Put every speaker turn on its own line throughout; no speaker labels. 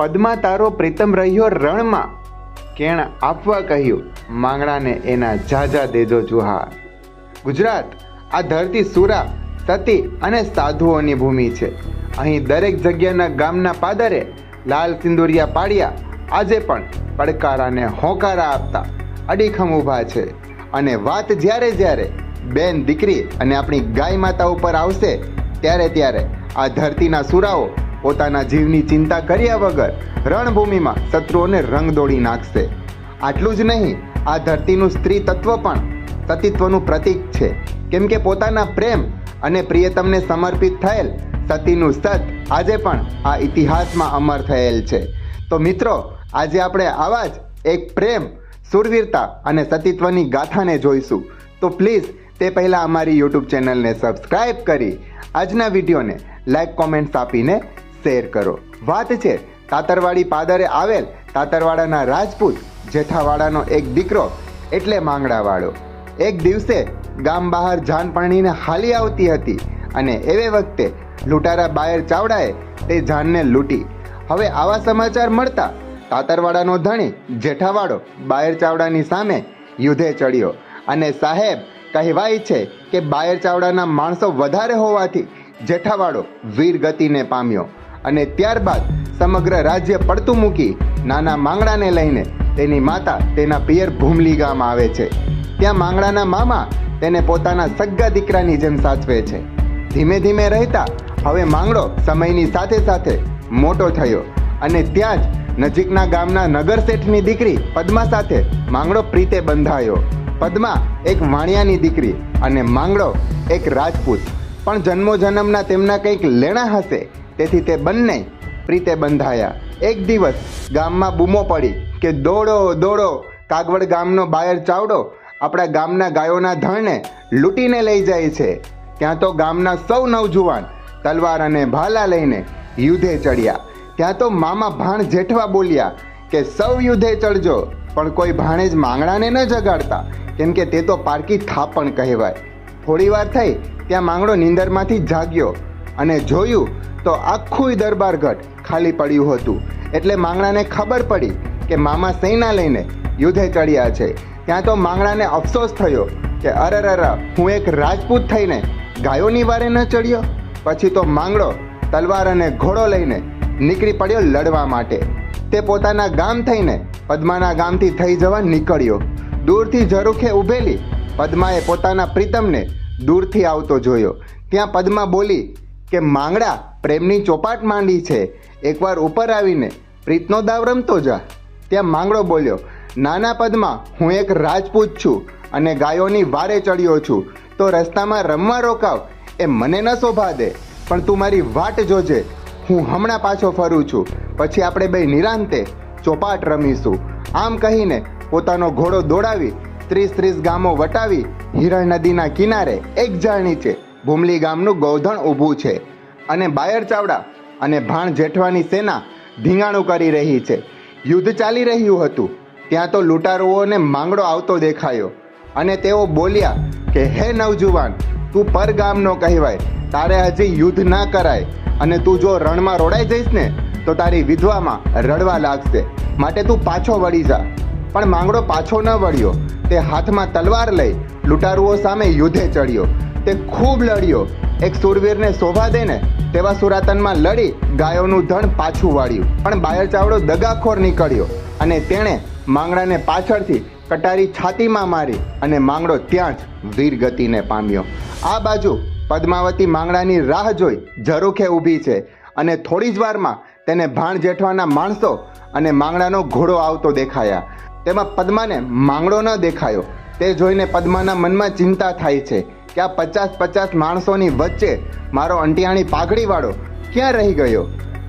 પદ્મા તારો પ્રીતમ રહ્યો રણમાં. કેણ આપવા કહ્યું, માંગણાને એના જાજા દેજો જુહાર. ગુજરાત, આ ધરતી સુરા, સતી અને સાધુઓની ભૂમિ છે. અહીં દરેક જગ્યાના ગામના પાદરે લાલ સિંદુરિયા પાડ્યા, આજે પણ પડકારાને હોકારા આપતા અડીખમ ઊભા છે. અને વાત જ્યારે જ્યારે બેન દીકરી અને આપણી ગાય માતા ઉપર આવશે, ત્યારે ત્યારે આ ધરતીના સુરાઓ પોતાના જીવની ચિંતા કર્યા વગર રણભૂમિમાં શત્રુઓને રંગ દોડી નાખશે. આટલું જ નહીં, આ ધરતીનું સ્ત્રી તત્વ પણ સતીત્વનું પ્રતીક છે. કેમ કે પોતાના પ્રેમ અને પ્રિયતમને સમર્પિત થયેલ સતીનું સત આજે પણ આ ઇતિહાસમાં અમર થયેલ છે. તો મિત્રો, આજે આપણે આવા જ એક પ્રેમ, સુરવીરતા અને સતીત્વની ગાથાને જોઈશું. તો પ્લીઝ, તે પહેલાં અમારી યુટ્યુબ ચેનલને સબસ્ક્રાઈબ કરી આજના વિડીયોને લાઈક, કોમેન્ટ્સ આપીને શેર કરો. વાત છે, તાતરવાડી પાદરે આવેલ તાતરવાડાના રાજપૂત જેઠાવાડાનો એક દીકરો એટલે માંગડાવાળો. એક દિવસે ગામ બહાર જાન પાણીને હાલી આવતી હતી અને એવે વખતે લૂંટારા બાયર ચાવડાએ તે જાનને લૂંટી. હવે આવા સમાચાર મળતા તાતરવાડાનો ધણી જેઠાવાડો બાયર ચાવડાની સામે યુદ્ધે ચડ્યો અને સાહેબ કહેવાય છે કે બાયર ચાવડાના માણસો વધારે હોવાથી જેઠાવાડો વીર ગતિને પામ્યો. અને ત્યારબાદ સમગ્ર રાજ્ય પડતું મૂકી નાના માંગડાને લઈને તેની માતા તેના પિયર ભૂમલી ગામ આવે છે. ત્યાં માંગડાના મામા તેને પોતાના સગ્ગા દીકરાની જેમ સાચવે છે. ધીમે ધીમે રહેતા હવે માંગડો સમયની સાથે સાથે મોટો થયો અને ત્યાં જ નજીકના ગામના નગરશેઠની દીકરી પદ્મા સાથે માંગડો પ્રીતે બંધાયો. પદ્મા એક વાણિયાની દીકરી અને માંગડો એક રાજપૂત. પણ જન્મો જન્મના તેમના કંઈક લેણા હશે તેથી તે બંને પ્રીતે બંધાયા. એક દિવસ ગામમાં બૂમો પડી કે દોડો દોડો, કાગવડ ગામનો બાયર ચાવડો આપણા ગામના ગાયોના ધણને લૂંટીને લઈ જાય છે. ત્યાં તો ગામના સૌ નવજુવાન તલવાર અને ભાલા લઈને યુદ્ધે ચડ્યા. ત્યાં તો મામા ભાણ જેઠવા બોલ્યા કે સૌ યુદ્ધે ચડજો, પણ કોઈ ભાણે જ માંગણાને ન જગાડતા. કેમ કે તે તો પારકી થાપણ કહેવાય. થોડી વાર થઈ, ત્યાં માંગડો નીંદરમાંથી જાગ્યો અને જોયું તો આખું દરબારગઢ ખાલી પડ્યું હતું. એટલે માંગણાને ખબર પડી કે મામા સૈના લઈને યુદ્ધે ચડ્યા છે. ત્યાં તો માંગણાને અફસોસ થયો કે અરરર હું એક રાજપૂત થઈને ગાયોની વારે ન ચડ્યો? પછી તો માંગડો તલવાર અને ઘોડો લઈને નીકળી પડ્યો લડવા માટે. તે પોતાના ગામ થઈને પદ્માના ગામથી થઈ જવા નીકળ્યો. દૂરથી ઝરૂખે ઊભેલી પદ્માએ પોતાના પ્રીતમને દૂરથી આવતો જોયો. ત્યાં પદ્મા બોલી કે માંગડા પ્રેમની ચોપાટ માંડી છે. એકવાર ઉપર આવીને પ્રીતનો દાવ રમતો જા. ત્યાં માંગડો બોલ્યો, નાના પદમાં હું એક રાજપૂત છું અને ગાયોની વારે ચડ્યો છું. તો રસ્તામાં રમવા રોકાવ, એ મને ન શોભા દે. પણ તું મારી વાટ જોજે. હું હમણાં પાછો ફરું છું. પછી આપણે બે નિરાંતે ચોપાટ રમીશું. આમ કહીને પોતાનો ઘોડો દોડાવી ત્રીસ ત્રીસ ગામો વટાવી હિરણ નદીના કિનારે એક ઝાડ નીચે ભૂમલી ગામનું ગોધણ ઊભું છે. અને બાયર ચાવડા અને ભાણ જેઠવાની સેના ધીંગાણું કરી રહી છે. યુદ્ધ ચાલી રહ્યું હતું. ત્યાં તો લૂંટારુઓને માંગડો આવતો દેખાયો અને તેઓ બોલ્યા કે, હે નવજુવાન, તું પરગામનો કહેવાય. તારે હજી યુદ્ધ ના કરાય અને તું જો રણમાં રોડાઈ જઈશ ને, તો તારી વિધવામાં રડવા લાગશે. માટે તું પાછો વળી જા. પણ માંગડો પાછો ન વળ્યો. તે હાથમાં તલવાર લઈ લૂંટારુઓ સામે યુદ્ધે ચડ્યો. તે ખૂબ લડ્યો. એક સુરવીરને શોભા દે ને તેવા સુરાતનમાં લડી ગાયોનું ધણ પાછું વાળ્યું. પણ બાયર ચાવડો દગાખોર નીકળ્યો અને તેણે માંગડાને પાછળથી કટારી છાતીમાં મારી અને માંગડો ત્યાં જ વીર ગતિને પામ્યો. આ બાજુ પદ્માવતી માંગડાની રાહ જોઈ ઝરૂખે ઊભી છે અને થોડી જ વારમાં તેને ભાણ જેઠવાના માણસો અને માંગડાનો ઘોડો આવતો દેખાયા. તેમાં પદ્માને માંગડો ન દેખાયો. તે જોઈને પદ્માના મનમાં ચિંતા થાય છે કે આ પચાસ પચાસ માણસોની વચ્ચે મારો અંટિયાણી પાઘડીવાળો ક્યાં રહી ગયો?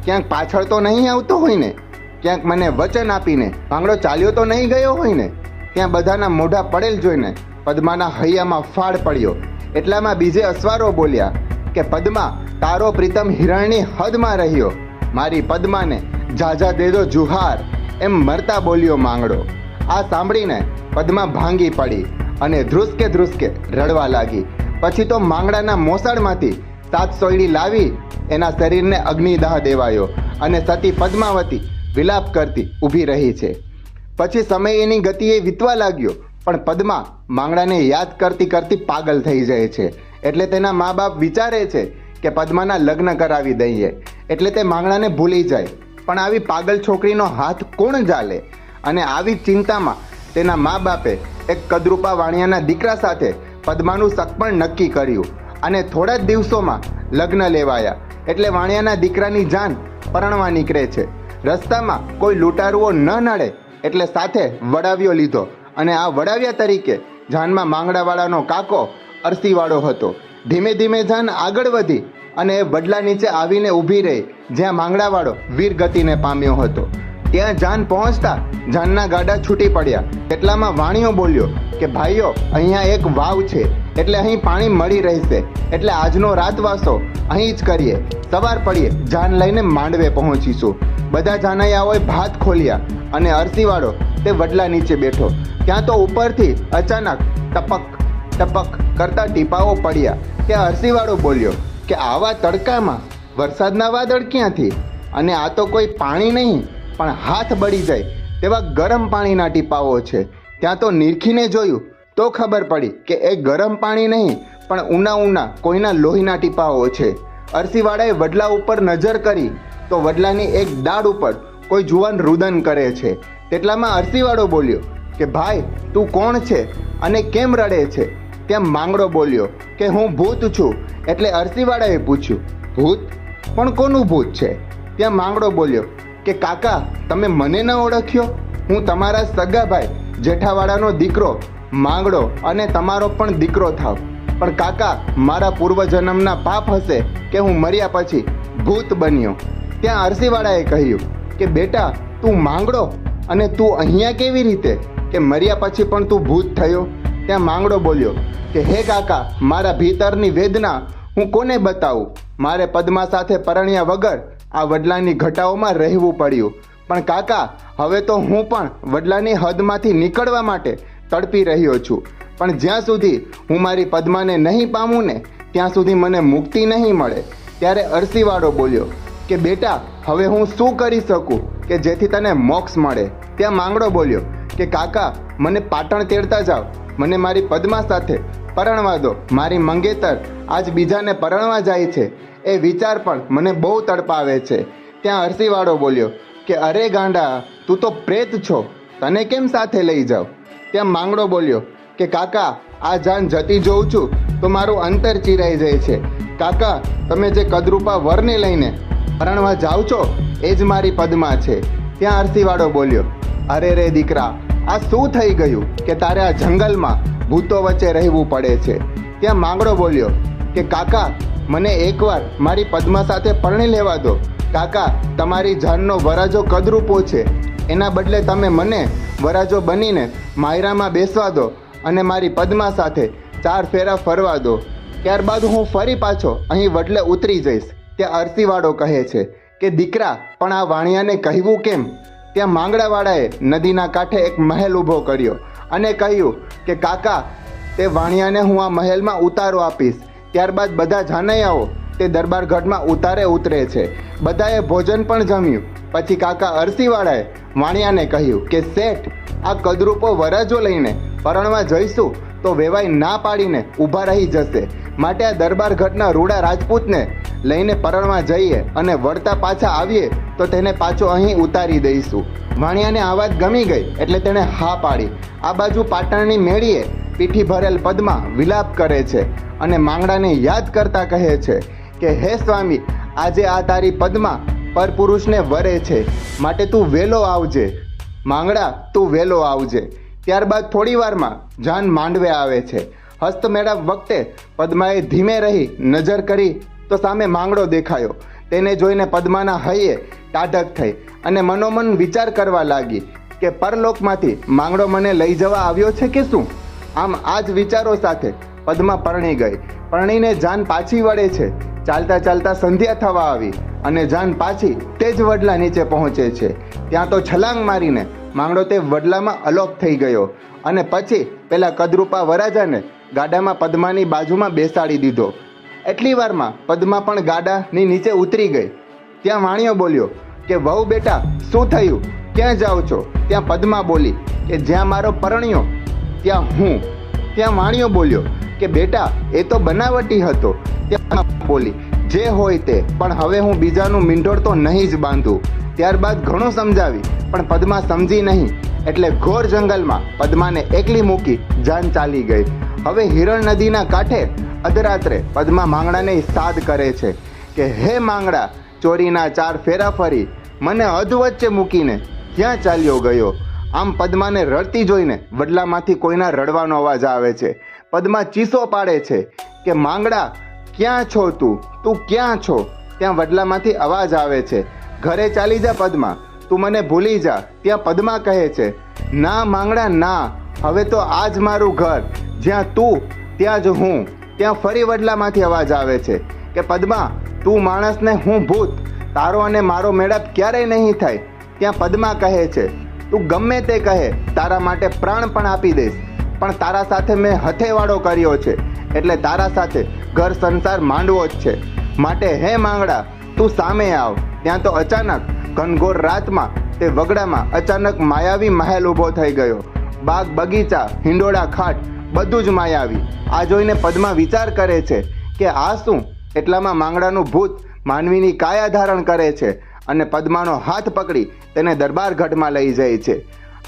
ક્યાંક પાછળ તો નહીં આવતો હોય ને ક્યાંક મને વચન આપીને ભાંગડો ચાલ્યો તો નહીં ગયો હોય ને ત્યાં બધાના મોઢા પડેલ જોઈને પદ્માના હૈયામાં ફાળ પડ્યો. એટલામાં બીજે અસવારો બોલ્યા કે, પદ્મા, તારો પ્રીતમ હિરણની હદમાં રહ્યો. મારી પદ્માને ઝાઝા દેદો જુહાર. એમ મરતા બોલ્યો માંગડો. આ સાંભળીને પદ્મા ભાંગી પડી અને ધ્રુસકે ધ્રુસકે રડવા લાગી. પછી તો માંગડાના મોસાળમાંથી સાત સોયડી લાવી એના શરીરને અગ્નિદાહ દેવાયો અને સતી પદ્માવતી વિલાપ કરતી ઊભી રહી છે. પછી સમય એની ગતિએ વીતવા લાગ્યો, પણ પદ્મા માંગડાને યાદ કરતી કરતી પાગલ થઈ જાય છે. એટલે તેના મા બાપ વિચારે છે કે પદ્માના લગ્ન કરાવી દઈએ. એટલે તે માંગડાને ભૂલી જાય. પણ આવી પાગલ છોકરીનો હાથ કોણ ચાલે અને આવી ચિંતામાં તેના મા બાપે એક કદરૂપા વાણિયાના દીકરા સાથે પદ્માનું સગપણ નક્કી કર્યું અને થોડા જ દિવસોમાં લગ્ન લેવાયા. એટલે વાણિયાના દીકરાની જાન પરણવા નીકળે છે. રસ્તામાં કોઈ લૂંટારુઓ ન નડે એટલે સાથે વડાવ્યો લીધો અને આ વડાવ્યા તરીકે જાનમાં માંગડાવાળાનો કાકો અરસીવાળો હતો. ધીમે ધીમે જાન આગળ વધી અને એ વડલા નીચે આવીને ઊભી રહી, જ્યાં માંગડાવાળો વીર ગતિને પામ્યો હતો. ત્યાં જાન પહોંચતા જાનના ગાડા છૂટી પડ્યા. એટલામાં વાણીઓ બોલ્યો કે, ભાઈઓ, અહીંયા એક વાવ છે. એટલે અહીં પાણી મળી રહેશે. એટલે આજનો રાતવાસો અહીં જ કરીએ. સવાર પડીએ, જાન લઈને માંડવે પહોંચીશું. બધા જાનૈયાઓએ ભાત ખોલ્યા અને અરસીવાળો તે વડલા નીચે બેઠો. ત્યાં તો ઉપરથી અચાનક ટપક ટપક કરતા ટીપાઓ પડ્યા ત્યાં અરસીવાળો બોલ્યો કે, આવા તડકામાં વરસાદના વાદળ ક્યાંથી? અને આ તો કોઈ પાણી નહીં. પણ હાથ બળી જાય તેવા ગરમ પાણીના ટીપાઓ છે. ત્યાં તો નિરખીને જોયું તો ખબર પડી કે એ ગરમ પાણી નહીં, પણ ઉના ઉના કોઈના લોહીના ટીપાઓ છે. અરસીવાળાએ વડલા ઉપર નજર કરી તો વડલાની એક દાળ ઉપર કોઈ જુવાન રુદન કરે છે. તેટલામાં અરસીવાળો બોલ્યો કે, ભાઈ, તું કોણ છે અને કેમ રડે છે? ત્યાં માંગડો બોલ્યો કે, હું ભૂત છું. એટલે અરસીવાળાએ પૂછ્યું, ભૂત? પણ કોનું ભૂત છે? ત્યાં માંગડો બોલ્યો કે કાકા, તમે મને ન ઓળખ્યો? હું તમારા સગાભાઈ જેઠાવાળાનો દીકરો, માંગડો અને તમારો પણ દીકરો થાવ. પણ કાકા, મારા પૂર્વજન્મના પાપ હશે કે હું મર્યા પછી ભૂત બન્યો. ત્યાં અરસીવાળાએ કહ્યું કે, બેટા, તું માંગડો અને તું અહીંયા કેવી રીતે? કે મર્યા પછી પણ તું ભૂત થયો? ત્યાં માંગડો બોલ્યો કે, હે કાકા, મારા ભીતરની વેદના હું કોને બતાવું? મારે પદ્મા સાથે પરણ્યા વગર આ વડલાની ઘટાઓમાં રહેવું પડ્યું. પણ કાકા, હવે તો હું પણ વડલાની હદમાંથી નીકળવા માટે તડપી રહ્યો છું. પણ જ્યાં સુધી હું મારી પદ્માને નહીં પામું ને, ત્યાં સુધી મને મુક્તિ નહીં મળે. ત્યારે અરસીવાળો બોલ્યો કે, બેટા, હવે હું શું કરી શકું કે જેથી તને મોક્ષ મળે? ત્યાં માંગડો બોલ્યો કે, કાકા, મને પાટણ તેડતા જાઓ મને મારી પદ્મા સાથે પરણવા દો. મારી મંગેતર આજ બીજાને પરણવા જાય છે. એ વિચાર પણ મને બહુ તડપાવે છે. ત્યાં અરસીવાળો બોલ્યો, કે અરે ગાંડા, તું તો પ્રેત છો. તને કેમ સાથે લઈ જાઉં ત્યાં માંગડો બોલ્યો, કે કાકા, આ જાન જતી જોઉં છું, તો મારું અંતર ચીરાઈ જાય છે. કાકા, તમે જે કદરૂપા વરને લઈને પરણવા જાઓ છો, એ જ મારી પદમાં છે. ત્યાં અરસીવાળો બોલ્યો, અરે રે દીકરા, આ શું થઈ ગયું કે તારે આ જંગલમાં ભૂતો વચ્ચે રહેવું પડે છે. ત્યાં માંગડો બોલ્યો કે, કાકા, મને એકવાર મારી પદ્મા સાથે પરણી લેવા દો. કાકા, તમારી જાનનો વરાજો કદરૂપો છે. એના બદલે તમે મને વરાજો બનીને માયરામાં બેસવા દો અને મારી પદ્મા સાથે ચાર ફેરા ફરવા દો. ત્યારબાદ હું ફરી પાછો અહીં વડલે ઉતરી જઈશ. ત્યાં અરસીવાળો કહે છે કે, દીકરા, પણ આ વાણિયાને કહેવું કેમ? ત્યાં માંગડાવાળાએ નદીના કાંઠે એક મહેલ ઊભો કર્યો. અને કહ્યું કે, કાકા, તે વાણિયાને હું આ મહેલમાં ઉતારો આપીશ. ત્યારબાદ બધા જાનૈયાઓ તે દરબારગઢમાં ઉતારે ઉતરે છે. બધાએ ભોજન પણ જમ્યું. પછી કાકા અરસીવાળાએ વાણિયાને કહ્યું કે, શેઠ, આ કદરૂપો વરાજો લઈને પરણવા જઈશું તો વેવાઈ ના પાડીને ઊભા રહી જશે. માટે આ દરબાર ઘટના રૂડા રાજપૂતને લઈને પરણવા જઈએ અને વળતા પાછા આવીએ તો તેને પાછો અહીં ઉતારી દઈશું. વાણિયાને આ વાત ગમી ગઈ એટલે તેણે હા પાડી. આ બાજુ પાટણની મેળીએ પીઠી ભરેલ પદમાં વિલાપ કરે છે અને માંગડાને યાદ કરતા કહે છે કે, હે સ્વામી, આજે આ તારી પદમાં પરપુરુષને વરે છે. માટે તું વેલો આવજે. માંગડા, તું વેલો આવજે. ત્યારબાદ થોડી વારમાં જાન માંડવે આવે છે. હસ્ત મેળવ વખતે પદ્માએ ધીમે રહી નજર કરી તો સામે માંગડો દેખાયો. તેને જોઈને પદ્માના હૈયે ટાઢક થઈ અને મનોમન વિચાર કરવા લાગી કે પરલોકમાંથી માંગડો મને લઈ જવા આવ્યો છે કે શું? આમ આ જ વિચારો સાથે પદ્મા પરણી ગઈ. પરણીને જાન પાછી વળે છે. ચાલતા ચાલતા સંધ્યા થવા આવી અને જાન પાછી તે જ વડલા નીચે પહોંચે છે. ત્યાં તો છલાંગ મારીને માંગડો તે વડલામાં અલોપ થઈ ગયો અને પછી પેલા કદરૂપા વરાજાને ગાડામાં પદ્માની બાજુમાં બેસાડી દીધો. એટલી વારમાં પદ્મા પણ ગાડાની નીચે ઉતરી ગઈ. ત્યાં વાણિયો બોલ્યો કે, વહુ બેટા, શું થયું? ક્યાં જાઓ છો? ત્યાં પદ્મા બોલી કે, જ્યાં મારો પરણ્યો, ત્યાં હું. ત્યાં વાણિયો બોલ્યો કે, બેટા, એ તો બનાવટી હતો. ત્યાં બોલી, જે હોય તે, પણ હવે હું બીજાનું મીંઢોળ તો નહીં જ બાંધું. ત્યારબાદ ઘણું સમજાવી, પણ પદ્મા સમજી નહીં. એટલે ઘોર જંગલમાં પદ્માને એકલી મૂકી જાન ચાલી ગઈ. હવે હિરણ નદીના કાંઠે અધરાત્રે પદ્મા માંગડાને સાદ કરે છે કે હે માંગડા ચોરીના ચાર ફેરા ફરી, મને અધ વચ્ચે મૂકીને ક્યાં ચાલ્યો ગયો? આમ પદ્માને રડતી જોઈને વડલામાંથી કોઈના રડવાનો અવાજ આવે છે. પદ્મા ચીસો પાડે છે કે માંગડા ક્યાં છો તું? તું ક્યાં છો? ત્યાં વડલામાંથી અવાજ આવે છે, ઘરે ચાલી જા પદ્મા, તું મને ભૂલી જા. ત્યાં પદ્મા કહે છે, ના માંગડા ના, હવે તો આ જ મારું ઘર જ્યાં તું, ત્યાં જ હું. ત્યાં ફરી વડલામાંથી અવાજ આવે છે કે, પદ્મા, તું માણસને હું ભૂત. તારો અને મારો મેળાપ ક્યારેય નહીં થાય. ત્યાં પદ્મા કહે છે, તું ગમે તે કહે, તારા માટે પ્રાણ પણ આપી દઈશ. પણ તારા સાથે મેં હથેવાળો કર્યો છે. એટલે તારા સાથે ઘર સંસાર માંડવો જ છે. માટે હે માંગડા, તું સામે આવ. ત્યાં તો અચાનક ઘનઘોર રાતમાં તે વગડામાં અચાનક માયાવી મહેલ ઊભો થઈ ગયો. બાગ બગીચા, હિંડોળા ખાટ બધું જ માયાવી આ જોઈને પદ્મા વિચાર કરે છે કે આ શું? એટલામાં માંગડાનું ભૂત માનવીની કાયા ધારણ કરે છે અને પદ્માનો હાથ પકડી તેને દરબાર ગઢમાં લઈ જાય છે.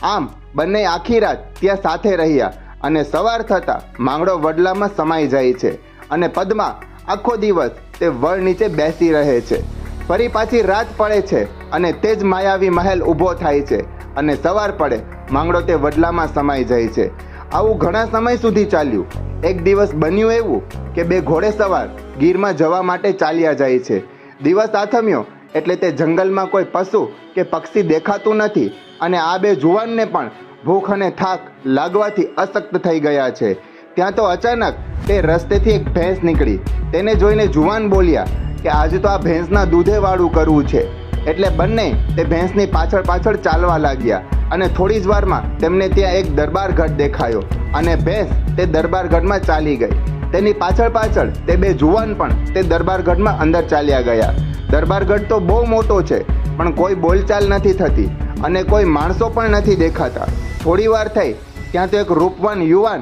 આમ, બંને આખી રાત ત્યાં સાથે રહ્યા અને સવાર થતાં માંગડો વડલામાં સમાઈ જાય છે અને પદ્મા આખો દિવસ તે વડ નીચે બેસી રહે છે. ફરી પાછી રાત પડે છે અને તે જ માયાવી મહેલ ઊભો થાય છે અને સવાર પડે માંગડો તે વડલામાં સમાઈ જાય છે. આવું ઘણા સમય સુધી ચાલ્યું. એક દિવસ બન્યું એવું કે બે ઘોડે સવાર ગીરમાં જવા માટે ચાલ્યા જાય છે. દિવસ આથમ્યો એટલે તે જંગલમાં કોઈ પશુ કે પક્ષી દેખાતું નથી અને આ બે જુવાનને પણ ભૂખ અને થાક લાગવાથી અશક્ત થઈ ગયા છે. ત્યાં તો અચાનક તે રસ્તેથી એક ભેંસ નીકળી. તેને જોઈને જુવાન બોલ્યા કે આજે તો આ ભેંસના દૂધે વાળું કરવું છે. એટલે બંને તે ભેંસની પાછળ પાછળ ચાલવા લાગ્યા. અને થોડી જ વારમાં તેમને ત્યાં એક દરબારગઢ દેખાયો અને ભેંસ તે દરબારગઢમાં ચાલી ગઈ. તેની પાછળ પાછળ તે બે જુવાન પણ તે દરબારગઢમાં અંદર ચાલ્યા ગયા. દરબારગઢ તો બહુ મોટો છે, પણ કોઈ બોલચાલ નથી થતી અને કોઈ માણસો પણ નથી દેખાતા. થોડી વાર થઈ, ત્યાં તો એક રૂપવાન યુવાન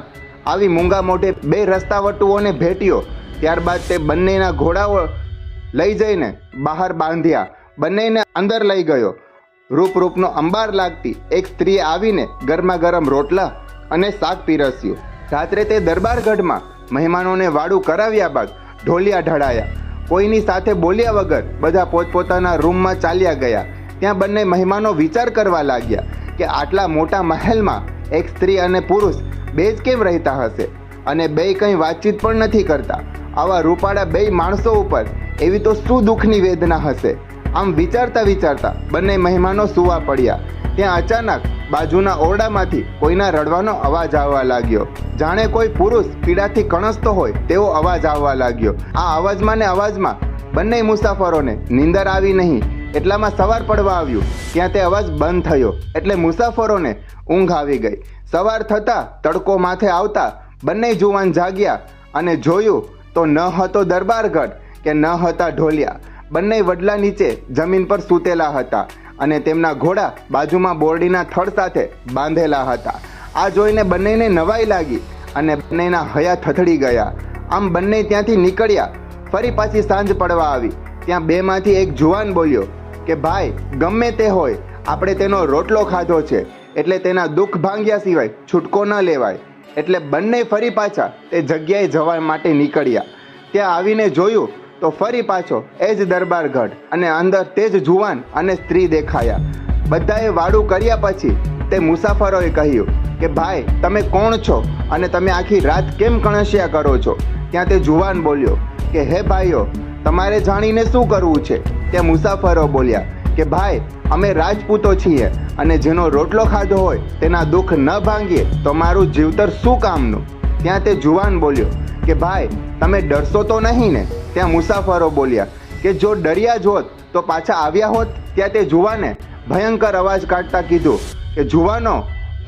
આવી મૂંગા મોઢે બે રસ્તાવટુઓને ભેટ્યો. ત્યારબાદ તે બંનેના ઘોડાઓ લઈ જઈને બહાર બાંધ્યા. બંનેને અંદર લઈ ગયો. રૂપ રૂપનો અંબાર લાગતી એક સ્ત્રી આવીને ગરમા ગરમ રોટલા અને શાક પીરસ્યું. રાત્રે તે દરબારગઢમાં મહેમાનોને વાડું કરાવ્યા બાદ ઢોલિયા ઢળાયા. કોઈની સાથે બોલ્યા વગર બધા પોતપોતાના રૂમમાં ચાલ્યા ગયા. ત્યાં બંને મહેમાનો વિચાર કરવા લાગ્યા કે આટલા મોટા મહેલમાં એક સ્ત્રી અને પુરુષ બે જ કેમ રહેતા હશે? અને બે કંઈ વાતચીત પણ નથી કરતા. આવા રૂપાળા બે માણસો ઉપર એવી તો શું દુઃખની વેદના હશે? આમ વિચારતા વિચારતા બંને મહેમાનો સુવા પડ્યા. ત્યાં અચાનક બાજુના ઓરડામાંથી કોઈના રડવાનો અવાજ આવવા લાગ્યો. જાણે કોઈ પુરુષ પીડાથી કણસતો હોય તેવો અવાજ આવવા લાગ્યો. આ અવાજમાં ને અવાજમાં બંને મુસાફરોને નીંદર આવી નહીં. એટલામાં સવાર પડવા આવ્યું. ત્યાં તે અવાજ બંધ થયો. એટલે મુસાફરોને ઊંઘ આવી ગઈ. સવાર થતાં તડકો માથે આવતા બંને જુવાન જાગ્યા અને જોયું તો ન હતો દરબારગઢ કે ન હતા ઢોલિયા. બંને વડલા નીચે જમીન પર સૂતેલા હતા અને તેમના ઘોડા બાજુમાં બોરડીના થડ સાથે બાંધેલા હતા. આ જોઈને બંનેને નવાઈ લાગી અને બંનેના હયા થથડી ગયા. આમ બંને ત્યાંથી નીકળ્યા. ફરી પાછી સાંજ પડવા આવી. ત્યાં બેમાંથી એક જુવાન બોલ્યો કે, ભાઈ, ગમે તે હોય, આપણે તેનો રોટલો ખાધો છે. એટલે તેના દુઃખ ભાંગ્યા સિવાય છૂટકો ન લેવાય. એટલે બંને ફરી પાછા તે જગ્યાએ જવા માટે નીકળ્યા. ત્યાં આવીને જોયું તો ફરી પાછો એ જ દરબારગઢ અને અંદર તે જ જુવાન અને સ્ત્રી દેખાયા. બધાએ વાડું કર્યા પછી તે મુસાફરોએ કહ્યું કે, ભાઈ, તમે કોણ છો અને તમે આખી રાત કેમ કણસ્યા કરો છો? ત્યાં તે જુવાન બોલ્યો કે, હે ભાઈઓ, તમારે જાણીને શું કરવું છે? ત્યાં મુસાફરો બોલ્યા કે, ભાઈ, અમે રાજપૂતો છીએ અને જેનો રોટલો ખાધો હોય તેના દુઃખ ન ભાંગીએ તો મારું જીવતર શું કામનું? ત્યાં તે જુવાન બોલ્યો કે ભાઈ, તમે ડરશો તો નહીં ને? ત્યાં મુસાફરો બોલ્યા કે જો ડર્યા જ હોત, તો પાછા આવ્યા હોત, ત્યાં તે જુવાને ભયંકર અવાજ કાઢતા કીધું કે, જુવાનો,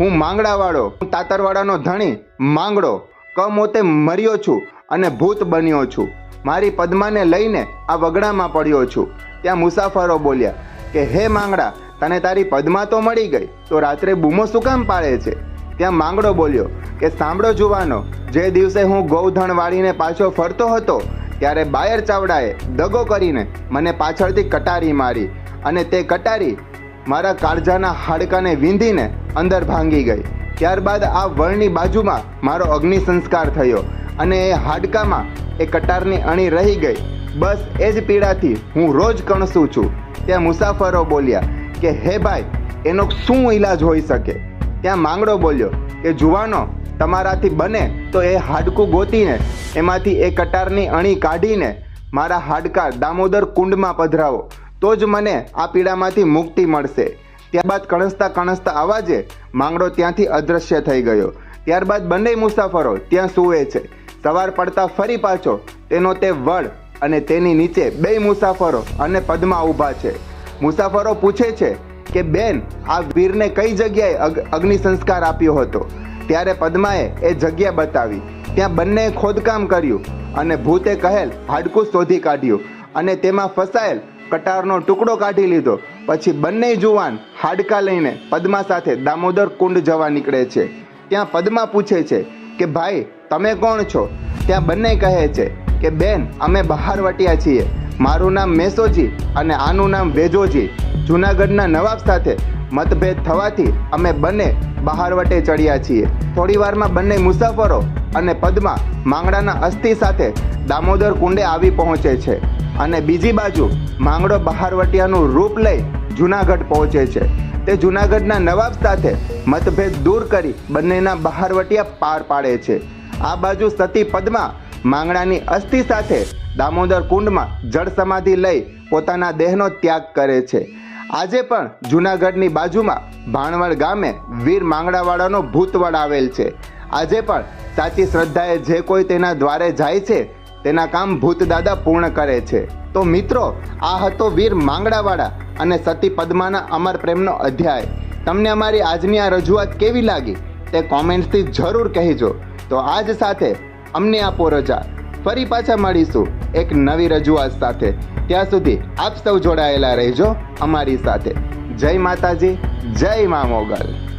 હું માંગડાવાળો, હું તાતરવાળાનો ધણી, માંગડો, કમોતે મર્યો છું અને ભૂત બન્યો છું. મારી પદ્માને લઈને આ વગડામાં પડ્યો છું. ત્યાં મુસાફરો બોલ્યા કે, હે માંગડા, તને તારી પદ્મા તો મળી ગઈ, તો રાત્રે બૂમો શું કામ પાડે છે? ત્યાં માંગડો બોલ્યો કે સાંભળો જુવાનો, જે દિવસે હું ગૌધણ વાળીને પાછો ફરતો હતો, ત્યારે બાયર ચાવડાએ દગો કરીને મને પાછળથી કટારી મારી અને તે કટારી મારા કાળજાના હાડકાને વીંધીને અંદર ભાંગી ગઈ. ત્યારબાદ આ વળની બાજુમાં મારો અગ્નિ સંસ્કાર થયો અને એ હાડકામાં એ કટારની અણી રહી ગઈ. બસ એ જ પીડાથી હું રોજ કણસું છું. ત્યાં મુસાફરો બોલ્યા કે, હે ભાઈ, એનો શું ઈલાજ હોઈ શકે? ત્યાં માંગડો બોલ્યો કે, જુવાનો, તમારાથી બને તો એ હાડકું ગોતીને, એમાંથી એ કટારની અણી કાઢીને મારા હાડકા દામોદર કુંડમાં પધરાવો. તો જ મને આ પીડામાંથી મુક્તિ મળશે. ત્યારબાદ કણસતા કણસતા અવાજે માંગડો ત્યાંથી અદૃશ્ય થઈ ગયો. ત્યારબાદ બંને મુસાફરો ત્યાં સૂવે છે. સવાર પડતા ફરી પાછો તેનો તે વડ અને તેની નીચે બે મુસાફરો અને પદમાં ઊભા છે. મુસાફરો પૂછે છે કે બેન, આ વીરને કઈ જગ્યાએ અગ- અગ્નિ સંસ્કાર આપ્યો હતો? ત્યારે પદ્માએ એ જગ્યા બતાવી. ત્યાં બંને ખોદકામ કર્યું અને ભૂતે કહેલ, હાડકું શોધી કાઢ્યું અને તેમાં ફસાયેલ કટારનો ટુકડો કાઢી લીધો. પછી બંને જુવાન હાડકા લઈને પદ્મા સાથે દામોદર કુંડ જવા નીકળે છે. ત્યાં પદ્મા પૂછે છે કે, ભાઈ, તમે કોણ છો? ત્યાં બંને કહે છે કે બેન, અમે બહારવટિયા છીએ. મારું નામ મેસોજી અને આનું નામ વેજોજી. જુનાગઢના નવાબ સાથે મતભેદ થવાથી અમે બંને બહારવટે ચડ્યા છીએ. થોડીવારમાં બંને મુસાફરો અને પદ્મા માંગડાના અસ્થિ સાથે દામોદર કુંડે આવી પહોંચે છે અને બીજી બાજુ માંગડો બહારવટિયાનું રૂપ લઈ જુનાગઢ પહોંચે છે. તે જુનાગઢના નવાબ સાથે મતભેદ દૂર કરી બંનેના બહારવટિયા પાર પાડે છે. આ બાજુ સતી પદ્મા માંગડાની અસ્થિ સાથે દામોદર કુંડમાં જળ સમાધિ લઈ પોતાના દેહનો ત્યાગ કરે છે. આજે પણ જુનાગઢની બાજુમાં ભાણવડ ગામે વીર માંગડાવાળાનો ભૂતવડ આવેલ છે. આજે પણ સાચી શ્રદ્ધાએ જે કોઈ તેના દ્વારે જાય છે, તેના કામ ભૂતદાદા પૂર્ણ કરે છે. તો મિત્રો, આ હતો વીર માંગડાવાળા અને સતી પદ્માના અમર પ્રેમનો અધ્યાય. તમને અમારી આજની આ રજૂઆત કેવી લાગી, તે કોમેન્ટ્સથી જરૂર કહેજો. તો આજ સાથે અમને આપો રજા. ફરી પાછા મળીશું એક નવી રજૂઆત સાથે. ત્યાં સુધી આપ સૌ જોડાયેલા રહેજો અમારી સાથે. જય માતાજી, જય મા મોગલ.